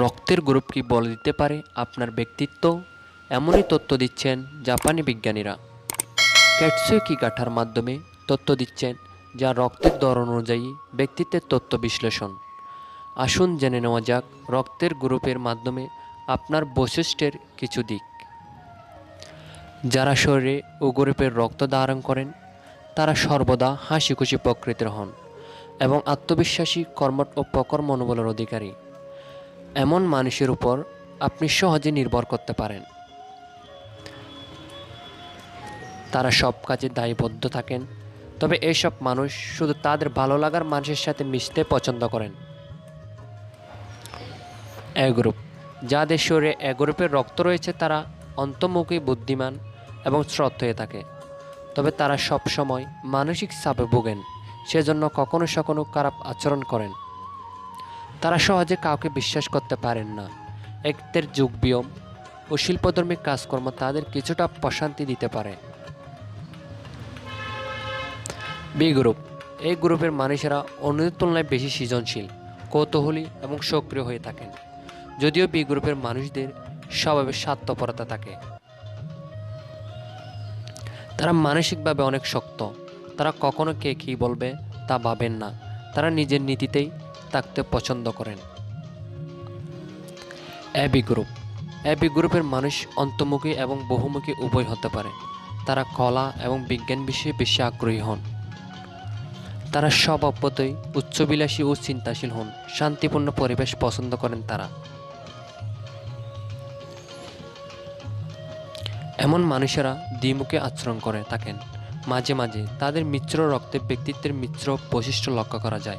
রক্তের গ্রুপ কি বলে দিতে পারে আপনার ব্যক্তিত্ব? এমনই তথ্য দিচ্ছেন জাপানি বিজ্ঞানীরা। ক্যাটসুকি কাঠার মাধ্যমে তথ্য দিচ্ছেন? যা রক্তের ধরন অনুযায়ী ব্যক্তিত্বের তথ্য বিশ্লেষণ। আসুন জেনে নেওয়া যাক রক্তের গ্রুপের মাধ্যমে আপনার বৈশিষ্ট্যের কিছু দিক। যারা শরীরে ও গ্রুপের রক্ত ধারণ করেন, তারা সর্বদা হাসি খুশি প্রকৃতির হন এবং আত্মবিশ্বাসী কর্মঠ ও প্রকর মনোবলের অধিকারী। এমন মানুষের উপর আপনি সহজে নির্ভর করতে পারেন। তারা সব কাজে দায়বদ্ধ থাকেন, তবে এসব মানুষ শুধু তাদের ভালো লাগার মানুষের সাথে মিশতে পছন্দ করেন। এ গ্রুপ, যাদের শরীরে এ গ্রুপের রক্ত রয়েছে, তারা অন্তর্মুখী, বুদ্ধিমান এবং শ্রদ্ধ হয়ে থাকে। তবে তারা সব সময় মানসিক চাপে ভোগেন, সেজন্য কখনো সখনো খারাপ আচরণ করেন। তারা সহজে কাউকে বিশ্বাস করতে পারেন না। একদের যুগ বিয়ম ও শিল্পধর্মী কাজকর্ম তাদের কিছুটা প্রশান্তি দিতে পারে। বি গ্রুপ এই গ্রুপের মানুষেরা অন্যদের তুলনায় বেশি সৃজনশীল, কৌতূহলী এবং সক্রিয় হয়ে থাকেন। যদিও বি গ্রুপের মানুষদের স্বভাবে স্বার্থপরতা থাকে। তারা মানসিকভাবে অনেক শক্ত। তারা কখনো কে কী বলবে তা ভাবেন না। তারা নিজের নীতিতেই থাকতে পছন্দ করেন। AB group. এবি গ্রুপের মানুষ অন্তর্মুখী এবং বহুমুখী উভয় হতে পারে। তারা কলা এবং বিজ্ঞান বিষয়ে বেশি আগ্রহী হন। তারা স্বভাবতই উচ্চবিলাসী ও চিন্তাশীল হন। শান্তিপূর্ণ পরিবেশ পছন্দ করেন তারা। এমন মানুষেরা দ্বিমুখে আচরণ করে থাকেন। মাঝে মাঝে তাদের মিশ্র রক্তে ব্যক্তিত্বের মিশ্র বৈশিষ্ট্য লক্ষ্য করা যায়।